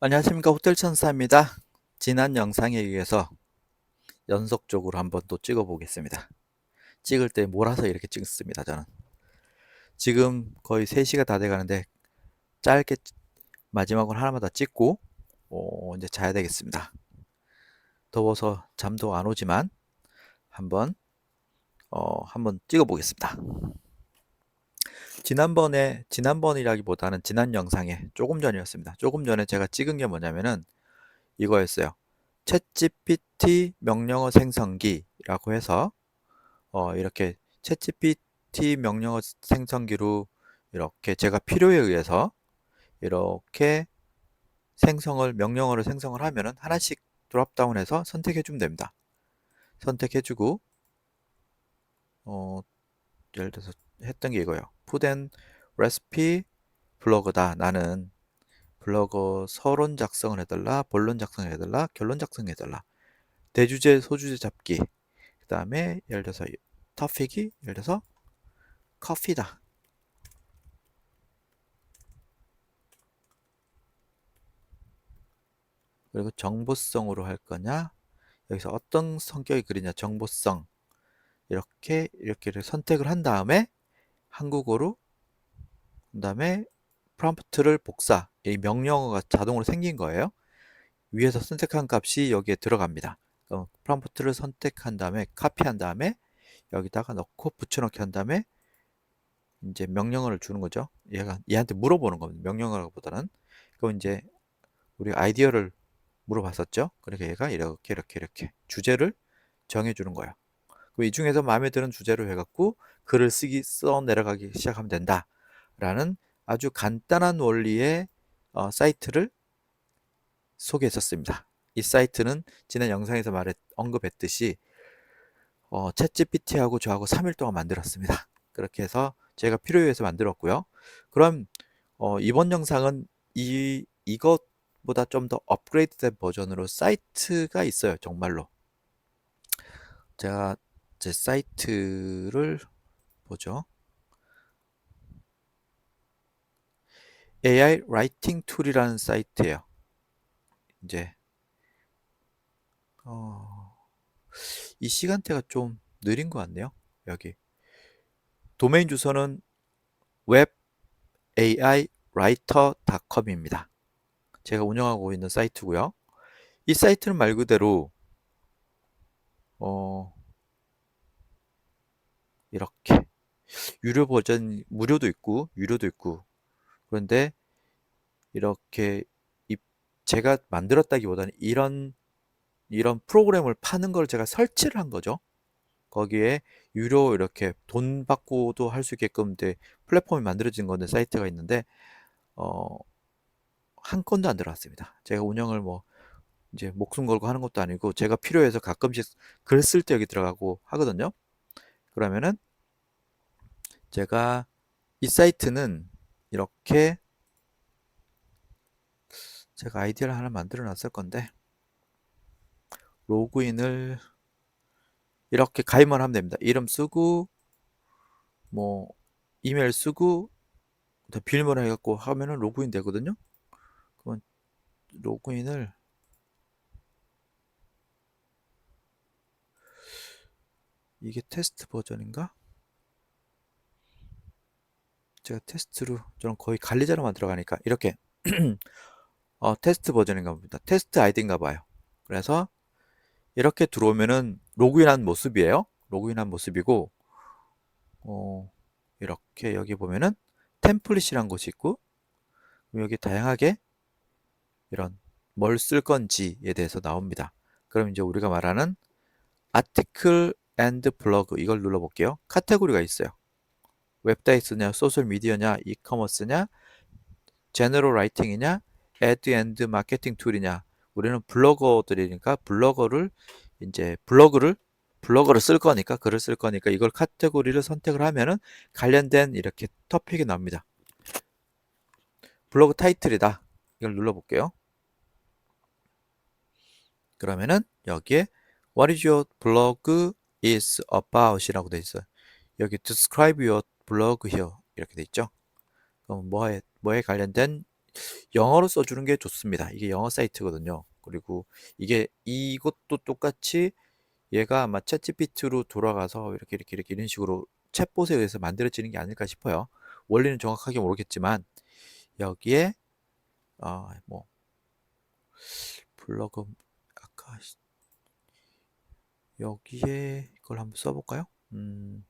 안녕하십니까 호텔천사입니다. 지난 영상에 의해서 연속적으로 한번 또 찍어 보겠습니다. 찍을 때 몰아서 이렇게 찍습니다 저는. 지금 거의 3시가 다 돼 가는데 짧게 마지막으로 하나만 더 찍고 어, 이제 자야 되겠습니다. 더워서 잠도 안 오지만 한번 어, 한번 찍어 보겠습니다. 지난번에 지난번이라기보다는 지난 영상에 조금 전이었습니다. 조금 전에 제가 찍은 게 뭐냐면은 이거였어요. 챗GPT 명령어 생성기라고 해서 어, 이렇게 챗GPT 명령어 생성기로 이렇게 제가 필요에 의해서 이렇게 생성을 명령어를 생성을 하면은 하나씩 드롭다운해서 선택해 주면 됩니다. 선택해 주고 어, 예를 들어서 했던 게 이거예요. 푸덴 레시피 블로그다. 나는 블로그 서론 작성을 해달라, 본론 작성을 해달라, 결론 작성해달라. 대주제, 소주제 잡기. 그 다음에 예를 들어서 터픽이 예를 들어서 커피다. 그리고 정보성으로 할 거냐? 여기서 어떤 성격이 그리냐? 정보성. 이렇게 이렇게 선택을 한 다음에 한국어로 그 다음에 프롬프트를 복사 이 명령어가 자동으로 생긴 거예요. 위에서 선택한 값이 여기에 들어갑니다. 그럼 프롬프트를 선택한 다음에 카피한 다음에 여기다가 넣고 붙여넣기 한 다음에 이제 명령어를 주는 거죠. 얘가 얘한테 물어보는 겁니다. 명령어보다는. 그럼 이제 우리 아이디어를 물어봤었죠? 그러니까 얘가 이렇게 이렇게 이렇게 주제를 정해 주는 거예요. 이 중에서 마음에 드는 주제로 해갖고 글을 쓰기 써 내려가기 시작하면 된다 라는 아주 간단한 원리의 어, 사이트를 소개했었습니다. 이 사이트는 지난 영상에서 말했 언급했듯이 어, 챗 GPT하고 저하고 3일 동안 만들었습니다. 그렇게 해서 제가 필요에 의해서 만들었고요. 그럼 어, 이번 영상은 이 이것보다 좀 더 업그레이드된 버전으로 사이트가 있어요 정말로. 제가 제 사이트를 보죠. AI 라이팅 툴이라는 사이트예요. 이제 어, 이 시간대가 좀 느린 것 같네요. 여기 도메인 주소는 webaiwriter.com입니다. 제가 운영하고 있는 사이트고요. 이 사이트는 말 그대로 어, 이렇게 유료 버전 무료도 있고 유료도 있고 그런데 이렇게 제가 만들었다기보다는 이런 이런 프로그램을 파는 걸 제가 설치를 한 거죠. 거기에 유료 이렇게 돈 받고도 할 수 있게끔 이제 플랫폼이 만들어진 건데 사이트가 있는데 어, 한 건도 안 들어왔습니다. 제가 운영을 뭐 이제 목숨 걸고 하는 것도 아니고 제가 필요해서 가끔씩 글 쓸 때 여기 들어가고 하거든요. 그러면은 제가 이 사이트는 이렇게 제가 아이디를 하나 만들어 놨을 건데 로그인을 이렇게 가입만 하면 됩니다. 이름 쓰고 뭐 이메일 쓰고 비밀번호 해갖고 하면은 로그인 되거든요. 그러면 로그인을 이게 테스트 버전인가? 제가 테스트로 저는 거의 관리자로 만 들어 가니까 이렇게 어, 테스트 버전인가 봅니다. 테스트 아이디인가 봐요. 그래서 이렇게 들어오면은 로그인한 모습이에요. 로그인한 모습이고 어, 이렇게 여기 보면은 템플릿이란 것이 있고 여기 다양하게 이런 뭘 쓸 건지에 대해서 나옵니다. 그럼 이제 우리가 말하는 아티클 앤드 블로그 이걸 눌러 볼게요. 카테고리가 있어요. 웹다이스냐, 소셜 미디어냐, 이커머스냐, 제너럴 라이팅이냐, 애드 앤드 마케팅 툴이냐. 우리는 블로거들이니까 블로거를 이제 블로그를 블로거를 쓸 거니까 글을 쓸 거니까 이걸 카테고리를 선택을 하면은 관련된 이렇게 토픽이 나옵니다. 블로그 타이틀이다. 이걸 눌러 볼게요. 그러면은 여기에 What is your blog is about 이라고 되어 있어요. 여기 describe your blog here 이렇게 돼 있죠. 그럼 뭐에, 뭐에 관련된 영어로 써주는 게 좋습니다. 이게 영어 사이트거든요. 그리고 이게 이것도 똑같이 얘가 아마 챗GPT로 돌아가서 이렇게 이렇게 이렇게 이런 식으로 챗봇에 의해서 만들어지는 게 아닐까 싶어요. 원리는 정확하게 모르겠지만 여기에 어뭐 블로그 아까 여기에 이걸 한번 써볼까요? 음.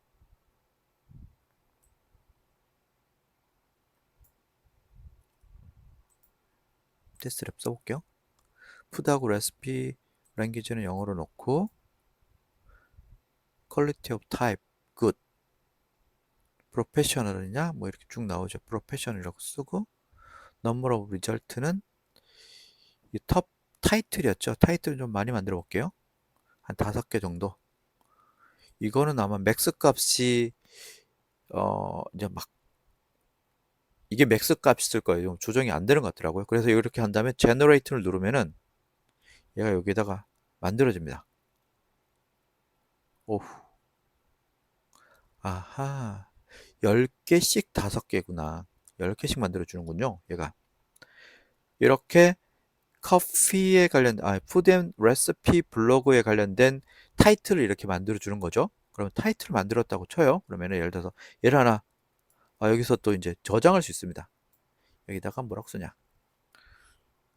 테스트랩 써볼게요. 푸드하고 레시피 랭귀지는 영어로 넣고 quality of type good professional이냐 뭐 이렇게 쭉 나오죠. professional이라고 쓰고 number of result는 이톱 타이틀이었죠. 타이틀 좀 많이 만들어 볼게요. 한 다섯 개 정도. 이거는 아마 맥스 값이 어 이제 막 이게 맥스 값일 거예요. 조정이 안 되는 것 같더라고요. 그래서 이렇게 한 다음에 generate를 누르면은 얘가 여기다가 만들어집니다. 오후. 아하. 10개씩 5개구나. 10개씩 만들어주는군요. 얘가. 이렇게 커피에 관련, 아, 푸드 앤 레시피 블로그에 관련된 타이틀을 이렇게 만들어주는 거죠. 그러면 타이틀을 만들었다고 쳐요. 그러면은 예를 들어서 얘를 하나, 아, 여기서 또 이제 저장할 수 있습니다. 여기다가 뭐라고 쓰냐.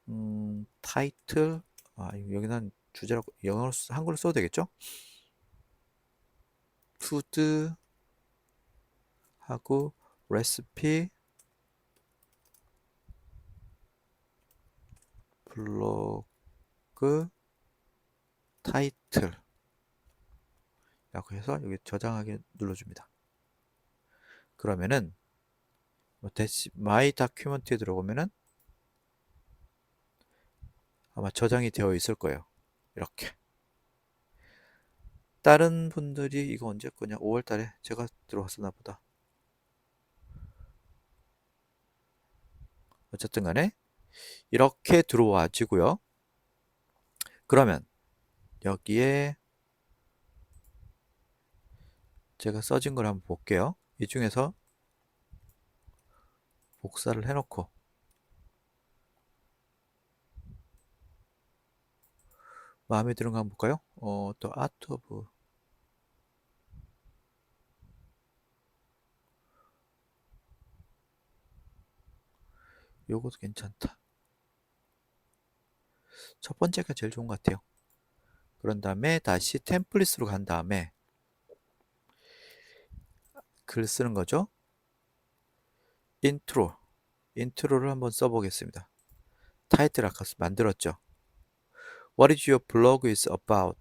음, 타이틀, 아, 여기는 주제라고, 영어로, 한글로 써도 되겠죠? 푸드 하고 레시피 블로그 타이틀 라고 해서 여기 저장하기 눌러줍니다. 그러면은 뭐 마이 다큐멘트에 들어오면은 아마 저장이 되어 있을 거예요. 이렇게. 다른 분들이 이거 언제 거냐? 5월 달에 제가 들어왔었나 보다. 어쨌든 간에 이렇게 들어와지고요. 그러면 여기에 제가 써진 걸 한번 볼게요. 이 중에서 복사를 해놓고 마음에 드는 거 한번 볼까요? 어, 또 아트 오브 요것도 괜찮다. 첫 번째가 제일 좋은 것 같아요. 그런 다음에 다시 템플릿으로 간 다음에 글 쓰는 거죠. 인트로, 인트로를 한번 써보겠습니다. 타이틀 아까 만들었죠. What is your blog is about?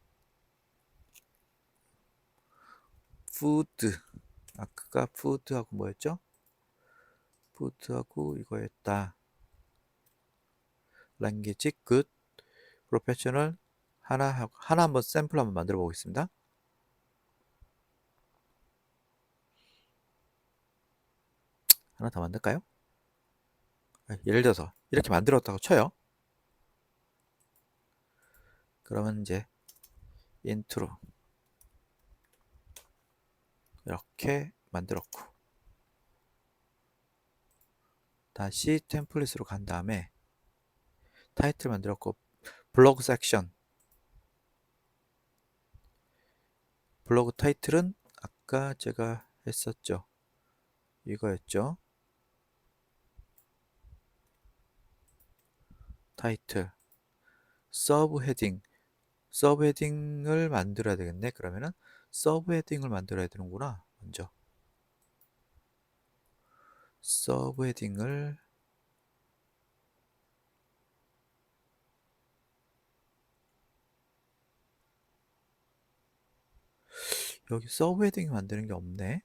food. 아까 food하고 뭐였죠? food하고 이거였다. language, good, professional 하나 하나 한번 샘플 한번 만들어 보겠습니다. 하나 더 만들까요? 아, 예를 들어서 이렇게 만들었다고 쳐요. 그러면 이제 인트로 이렇게 만들었고 다시 템플릿으로 간 다음에 타이틀 만들었고 블로그 섹션 블로그 타이틀은 아까 제가 했었죠 이거였죠 타이틀 서브 헤딩 서브 헤딩을 만들어야 되겠네. 그러면은 서브 헤딩을 만들어야 되는구나. 먼저 서브 헤딩을 여기 서브 헤딩 만드는 게 없네.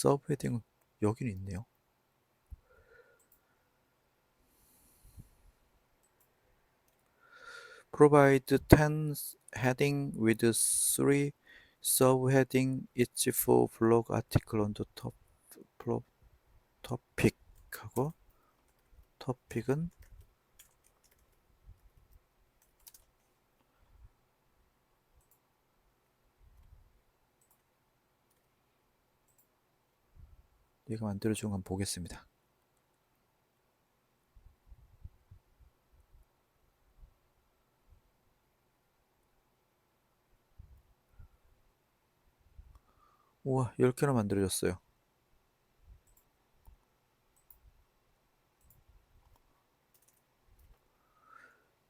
서브헤딩은 여기는 있네요. provide 10 heading with 3 subheading each for blog article on the top, top topic 하고 topic은 얘가 만들어준 건 보겠습니다. 우와, 10개나 만들어졌어요.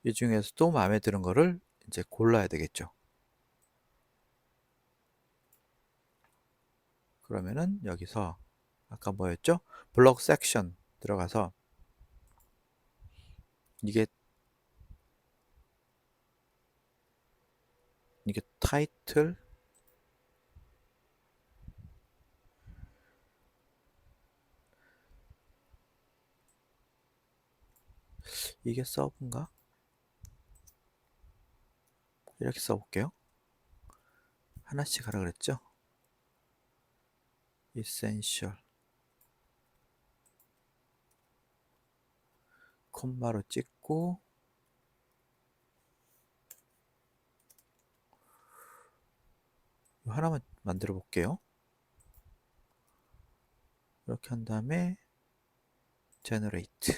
이 중에서 또 마음에 드는 거를 이제 골라야 되겠죠. 그러면은 여기서 아까 뭐였죠? 블록 섹션 들어가서 이게 이게 타이틀 이게 서브인가? 이렇게 써볼게요. 하나씩 하라 그랬죠? essential 콤마로 찍고 하나만 만들어 볼게요. 이렇게 한 다음에 generate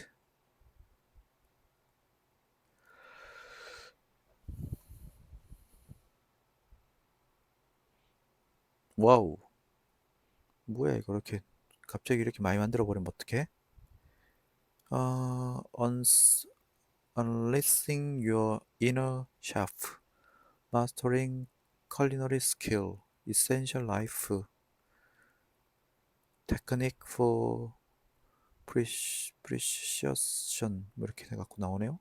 와우 뭐야 이거 이렇게 갑자기 이렇게 많이 만들어 버리면 어떡해? 어, unleashing your inner chef, mastering culinary skill, essential life, technique for preci- precision 뭐 이렇게 해갖고 나오네요.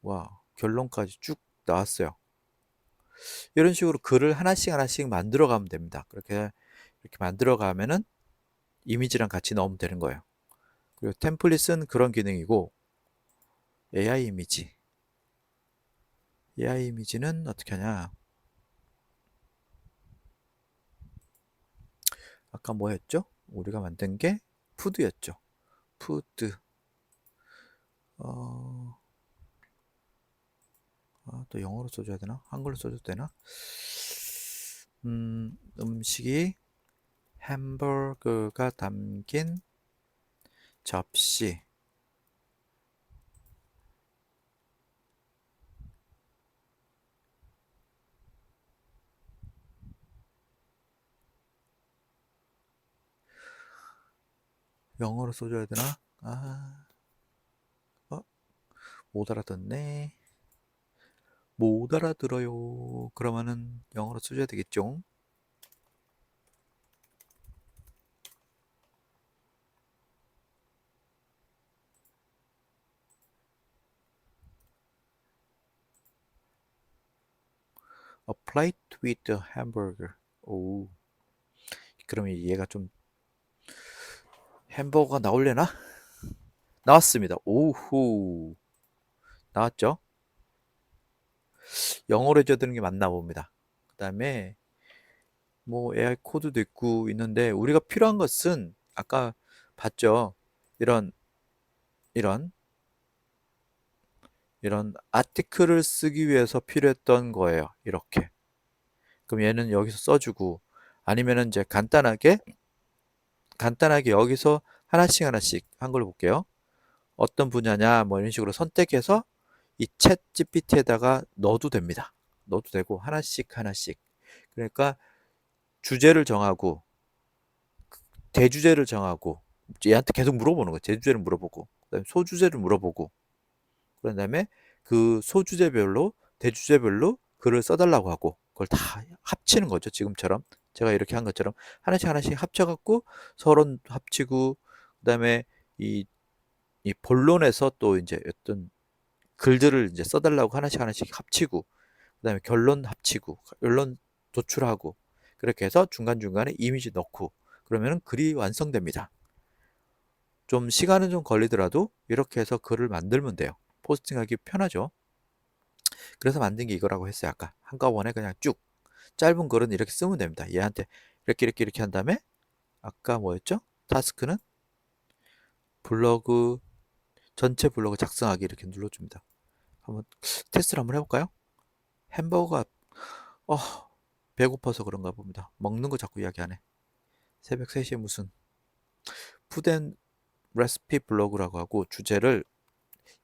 와 결론까지 쭉 나왔어요. 이런 식으로 글을 하나씩 하나씩 만들어 가면 됩니다. 그렇게 이렇게 만들어 가면은 이미지랑 같이 넣으면 되는 거예요. 그리고 템플릿은 그런 기능이고 AI 이미지 AI 이미지는 어떻게 하냐 아까 뭐였죠? 우리가 만든 게 푸드였죠. 푸드 어... 아, 또 영어로 써줘야 되나? 한글로 써줘도 되나? 음, 음식이 햄버거가 담긴 접시. 영어로 써줘야 되나? 아, 어? 못 알아듣네. 못 알아들어요. 그러면은 영어로 써줘야 되겠죠? A plate with a hamburger. 오. 그러면 얘가 좀 햄버거가 나올려나? 나왔습니다. 오후. 나왔죠? 영어로 해줘야 되는 게 맞나 봅니다. 그 다음에 뭐 AI 코드도 있고 있는데 우리가 필요한 것은 아까 봤죠? 이런 이런 이런 아티클을 쓰기 위해서 필요했던 거예요. 이렇게. 그럼 얘는 여기서 써주고 아니면은 이제 간단하게 간단하게 여기서 하나씩 하나씩 한걸 볼게요. 어떤 분야냐 뭐 이런 식으로 선택해서 이챗 GPT에다가 넣어도 됩니다. 넣어도 되고 하나씩 하나씩. 그러니까 주제를 정하고 대주제를 정하고 얘한테 계속 물어보는 거예요. 대주제를 물어보고 그다음에 소주제를 물어보고 그런 다음에 그 소주제별로 대주제별로 글을 써달라고 하고 그걸 다 합치는 거죠. 지금처럼 제가 이렇게 한 것처럼 하나씩 하나씩 합쳐갖고 서론 합치고 그다음에 이, 이 본론에서 또 이제 어떤 글들을 이제 써달라고 하나씩 하나씩 합치고 그다음에 결론 합치고 결론 도출하고 그렇게 해서 중간중간에 이미지 넣고 그러면은 글이 완성됩니다. 좀 시간은 좀 걸리더라도 이렇게 해서 글을 만들면 돼요. 포스팅하기 편하죠. 그래서 만든 게 이거라고 했어요. 아까 한꺼번에 그냥 쭉 짧은 글은 이렇게 쓰면 됩니다. 얘한테 이렇게 이렇게 이렇게 한 다음에 아까 뭐였죠? 타스크는 블로그 전체 블로그 작성하기 이렇게 눌러줍니다. 한번 테스트를 한번 해볼까요? 햄버거가 어, 배고파서 그런가 봅니다. 먹는 거 자꾸 이야기하네. 새벽 3시에 무슨 푸덴 레시피 블로그라고 하고 주제를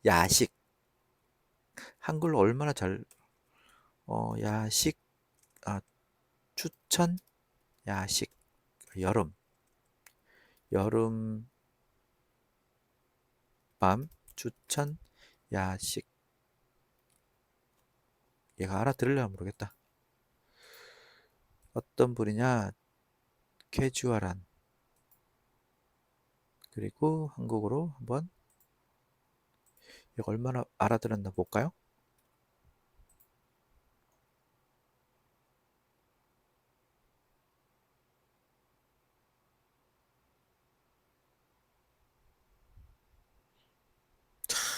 야식. 한글로 얼마나 잘 어, 야식 아 추천? 야식 여름. 여름 밤 추천 야식. 얘가 알아들으려나 모르겠다. 어떤 분이냐? 캐주얼한. 그리고 한국어로 한번 이거 얼마나 알아들었나 볼까요?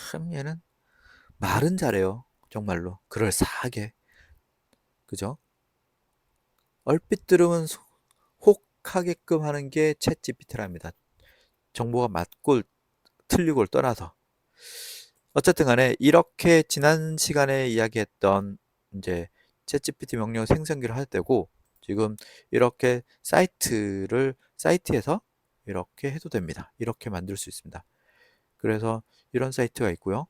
참 얘는 말은 잘해요. 정말로 그럴싸하게 그죠? 얼핏 들으면 소- 혹하게끔 하는 게 챗 GPT랍니다. 정보가 맞고 틀리고를 떠나서 어쨌든 간에 이렇게 지난 시간에 이야기했던 이제 챗 GPT 명령 생성기를 할 때고 지금 이렇게 사이트를 사이트에서 이렇게 해도 됩니다. 이렇게 만들 수 있습니다. 그래서 이런 사이트가 있고요.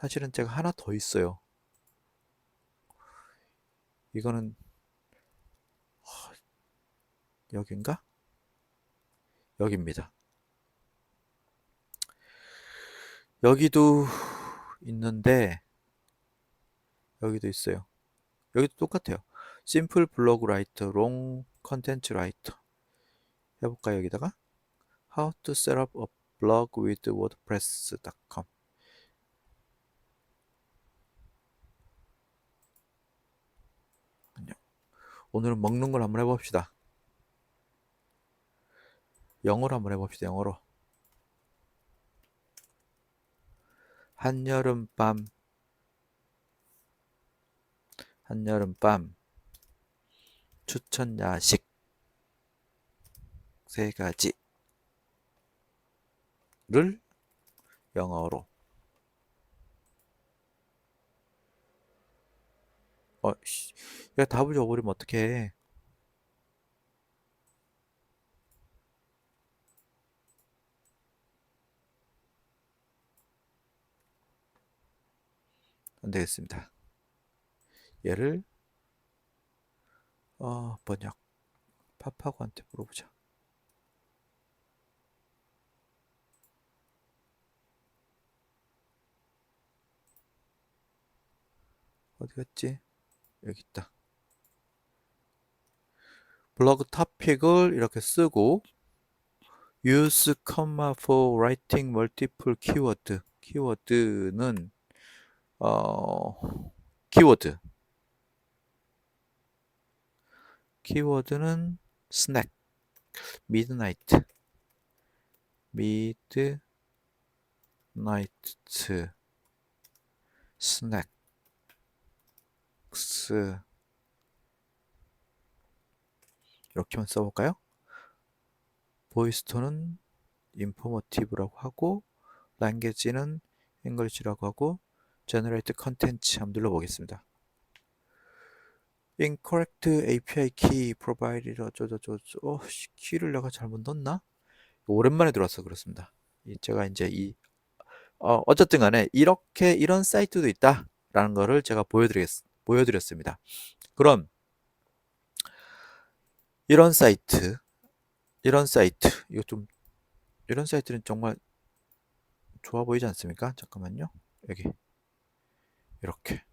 사실은 제가 하나 더 있어요. 이거는 하, 여긴가? 여기입니다. 여기도 있는데 여기도 있어요. 여기도 똑같아요. 심플 블로그 라이터, 롱 컨텐츠 라이터 해볼까요? 여기다가 How to set up a blog with wordpress.com 오늘은 먹는 걸 한번 해봅시다. 영어로 한번 해봅시다. 영어로. 한여름밤. 한여름밤. 추천 야식. 세 가지를 영어로. 어, 씨, 야 답을 줘버리면 어떡해 안 되겠습니다. 얘를 어, 번역 파파고한테 물어보자. 어디 갔지? 여기 있다. 블로그 토픽을 이렇게 쓰고 use comma for writing multiple keyword. 키워드는 어 키워드. 키워드는 스낵 미드나이트 미드나이트 스낵 스 이렇게만 써볼까요? 보이스톤은 인포머티브라고 하고 랭게지는 잉글리시라고 하고 generate content 한번 눌러보겠습니다. incorrect API key provided 어쩌저쩌저 어, 씨, 키를 내가 잘못 넣었나? 오랜만에 들어와서 그렇습니다. 이 제가 이제 이 어, 어쨌든 간에 이렇게 이런 사이트도 있다라는 거를 제가 보여드리겠, 보여드렸습니다. 그럼 이런 사이트 이런 사이트 이거 좀 이런 사이트는 정말 좋아 보이지 않습니까? 잠깐만요. 여기 이렇게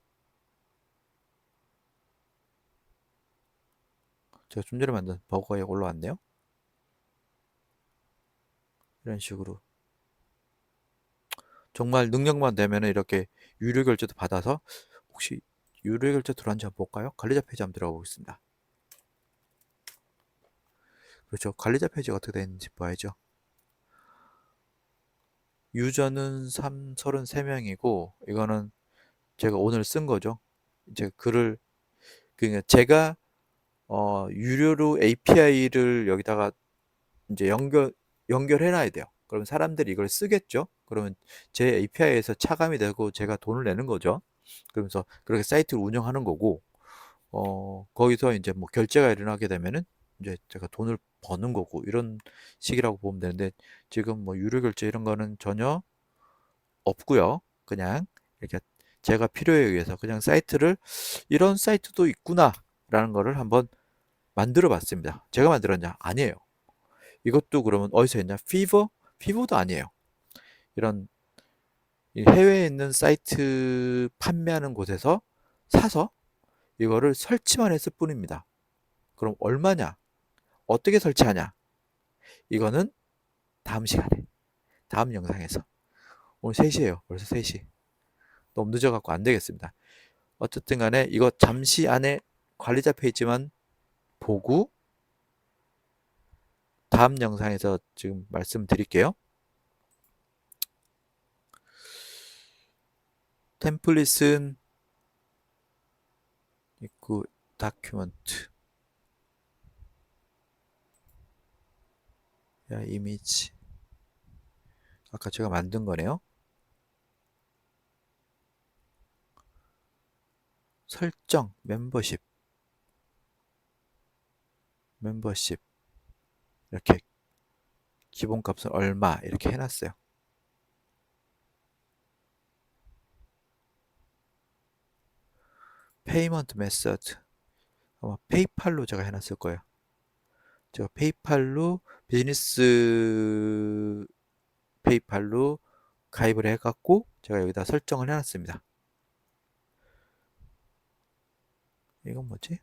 제가 좀 전에 만든 버거에 올라왔네요. 이런 식으로 정말 능력만 되면 이렇게 유료 결제도 받아서 혹시 유료 결제 들어왔는지 한번 볼까요? 관리자 페이지 한번 들어가 보겠습니다. 그렇죠. 관리자 페이지가 어떻게 되는지 봐야죠. 유저는 3, 33명이고 이거는 제가 오늘 쓴 거죠. 이제 글을 그러니까 제가 어, 유료로 API를 여기다가 이제 연결 연결해 놔야 돼요. 그러면 사람들이 이걸 쓰겠죠. 그러면 제 API에서 차감이 되고 제가 돈을 내는 거죠. 그러면서 그렇게 사이트를 운영하는 거고 어, 거기서 이제 뭐 결제가 일어나게 되면은 이제 제가 돈을 버는 거고 이런 식이라고 보면 되는데 지금 뭐 유료 결제 이런 거는 전혀 없고요. 그냥 이렇게 제가 필요에 의해서 그냥 사이트를 이런 사이트도 있구나 라는 거를 한번 만들어 봤습니다. 제가 만들었냐? 아니에요. 이것도 그러면 어디서 했냐? 피버? 피버도 아니에요. 이런 해외에 있는 사이트 판매하는 곳에서 사서 이거를 설치만 했을 뿐입니다. 그럼 얼마냐? 어떻게 설치하냐? 이거는 다음 시간에, 다음 영상에서. 오늘 3시에요. 벌써 3시. 너무 늦어갖고 안 되겠습니다. 어쨌든 간에 이거 잠시 안에 관리자 페이지만 보고 다음 영상에서 지금 말씀드릴게요. 템플릿은 있고 다큐먼트 야 이미지 아까 제가 만든 거네요. 설정 멤버십 멤버십 이렇게 기본값은 얼마 이렇게 해놨어요. 페이먼트 메서드 아마 페이팔로 제가 해놨을 거예요. 제가 페이팔로 비즈니스 페이팔로 가입을 해갖고 제가 여기다 설정을 해놨습니다. 이건 뭐지?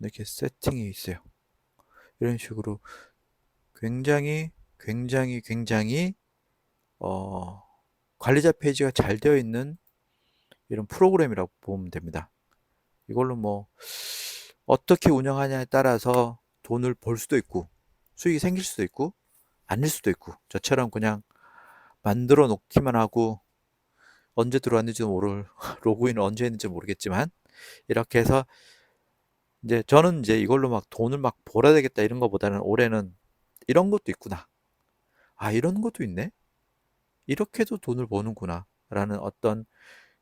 이렇게 세팅이 있어요. 이런 식으로 굉장히 굉장히 굉장히 어, 관리자 페이지가 잘 되어 있는 이런 프로그램이라고 보면 됩니다. 이걸로 뭐 어떻게 운영하냐에 따라서 돈을 벌 수도 있고 수익이 생길 수도 있고 아닐 수도 있고 저처럼 그냥 만들어 놓기만 하고 언제 들어왔는지도 모를 로그인을 언제 했는지 모르겠지만 이렇게 해서 이제 저는 이제 이걸로 막 돈을 막 벌어야 되겠다 이런 것보다는 올해는 이런 것도 있구나. 아, 이런 것도 있네? 이렇게도 돈을 버는구나. 라는 어떤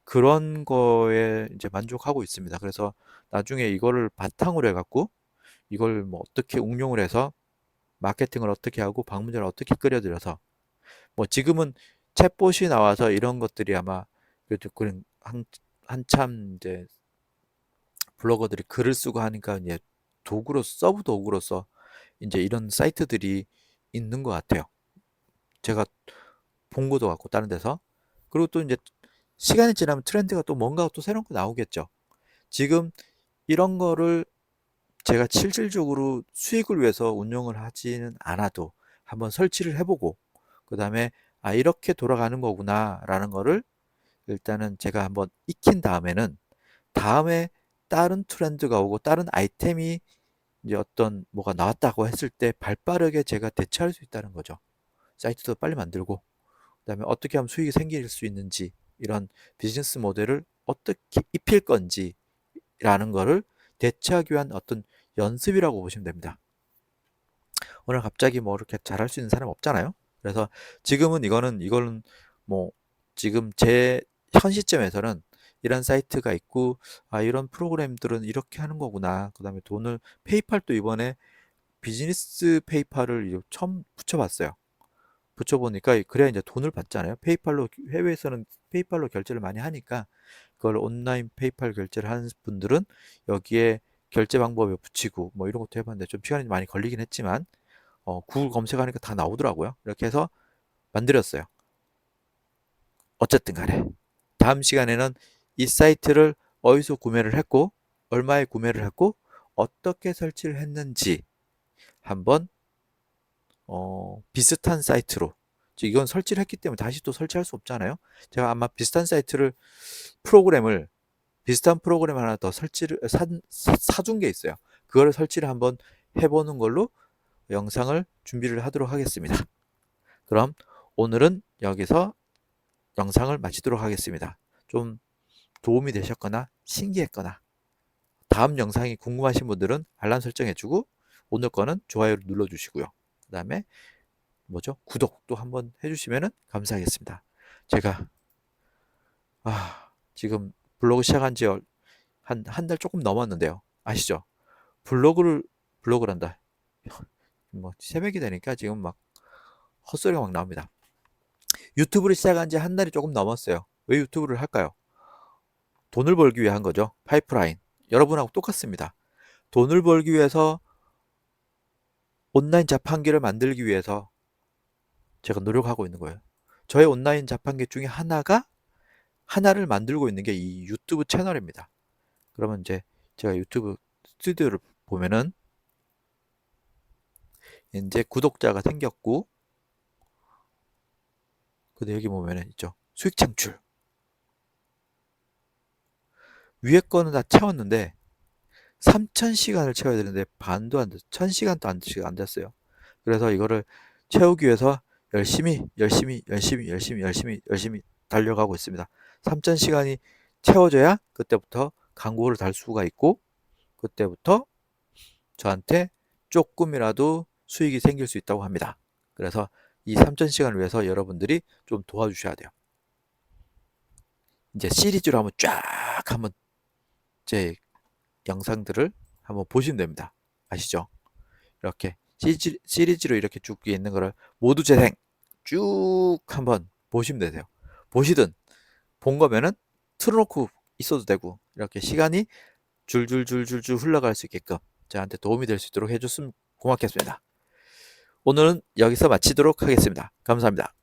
그런 거에 이제 만족하고 있습니다. 그래서 나중에 이거를 바탕으로 해갖고 이걸 뭐 어떻게 응용을 해서 마케팅을 어떻게 하고 방문자를 어떻게 끌어들여서 뭐 지금은 챗봇이 나와서 이런 것들이 아마 그래도 그런 한, 한참 이제 블로거들이 글을 쓰고 하니까 이제 도구로 서브 도구로서 이제 이런 사이트들이 있는 것 같아요. 제가 본 것도 같고 다른 데서 그리고 또 이제 시간이 지나면 트렌드가 또 뭔가 또 새로운 거 나오겠죠. 지금 이런 거를 제가 실질적으로 수익을 위해서 운영을 하지는 않아도 한번 설치를 해보고 그 다음에 아 이렇게 돌아가는 거구나 라는 거를 일단은 제가 한번 익힌 다음에는 다음에 다른 트렌드가 오고 다른 아이템이 이제 어떤 뭐가 나왔다고 했을 때 발빠르게 제가 대처할 수 있다는 거죠. 사이트도 빨리 만들고 그다음에 어떻게 하면 수익이 생길 수 있는지 이런 비즈니스 모델을 어떻게 입힐 건지라는 거를 대처하기 위한 어떤 연습이라고 보시면 됩니다. 오늘 갑자기 뭐 이렇게 잘할 수 있는 사람 없잖아요. 그래서 지금은 이거는 이거는 뭐 지금 제 현 시점에서는 이런 사이트가 있고 아 이런 프로그램들은 이렇게 하는 거구나. 그다음에 돈을 페이팔도 이번에 비즈니스 페이팔을 처음 붙여봤어요. 붙여보니까 그래야 이제 돈을 받잖아요. 페이팔로 해외에서는 페이팔로 결제를 많이 하니까 그걸 온라인 페이팔 결제를 하는 분들은 여기에 결제 방법에 붙이고 뭐 이런 것도 해봤는데 좀 시간이 많이 걸리긴 했지만 어, 구글 검색하니까 다 나오더라고요. 이렇게 해서 만들었어요. 어쨌든 간에 다음 시간에는 이 사이트를 어디서 구매를 했고 얼마에 구매를 했고 어떻게 설치를 했는지 한번 어, 비슷한 사이트로 이건 설치를 했기 때문에 다시 또 설치할 수 없잖아요. 제가 아마 비슷한 사이트를 프로그램을 비슷한 프로그램 하나 더 설치를 사, 사, 사둔 게 있어요. 그거를 설치를 한번 해보는 걸로 영상을 준비를 하도록 하겠습니다. 그럼 오늘은 여기서 영상을 마치도록 하겠습니다. 좀 도움이 되셨거나 신기했거나 다음 영상이 궁금하신 분들은 알람 설정해주고 오늘 거는 좋아요를 눌러주시고요. 그 다음에 뭐죠? 구독도 한번 해주시면 감사하겠습니다. 제가 아 지금 블로그 시작한 지 한 한 달 조금 넘었는데요. 아시죠? 블로그를 블로그를 한다. 뭐 새벽이 되니까 지금 막 헛소리가 막 나옵니다. 유튜브를 시작한 지 한 달이 조금 넘었어요. 왜 유튜브를 할까요? 돈을 벌기 위해 한 거죠. 파이프라인. 여러분하고 똑같습니다. 돈을 벌기 위해서 온라인 자판기를 만들기 위해서 제가 노력하고 있는 거예요. 저의 온라인 자판기 중에 하나가 하나를 만들고 있는 게 이 유튜브 채널입니다. 그러면 이제 제가 유튜브 스튜디오를 보면은 이제 구독자가 생겼고 근데 여기 보면은 있죠. 수익 창출. 위에 거는 다 채웠는데 3,000시간을 채워야 되는데 반도 안 됐, 1,000시간도 안, 안 됐어요. 그래서 이거를 채우기 위해서 열심히 열심히 열심히 열심히 열심히 열심히 달려가고 있습니다. 3,000시간이 채워져야 그때부터 광고를 달 수가 있고 그때부터 저한테 조금이라도 수익이 생길 수 있다고 합니다. 그래서 이 3,000시간을 위해서 여러분들이 좀 도와주셔야 돼요. 이제 시리즈로 한번 쫙 한번 제 영상들을 한번 보시면 됩니다. 아시죠? 이렇게 시리즈, 시리즈 로 이렇게 쭉 있는 거를 모두 재생 쭉 한번 보시면 되세요. 보시든 본 거면은 틀어놓고 있어도 되고 이렇게 시간이 줄줄줄줄줄 흘러갈 수 있게끔 저한테 도움이 될 수 있도록 해줬으면 고맙겠습니다. 오늘은 여기서 마치도록 하겠습니다. 감사합니다.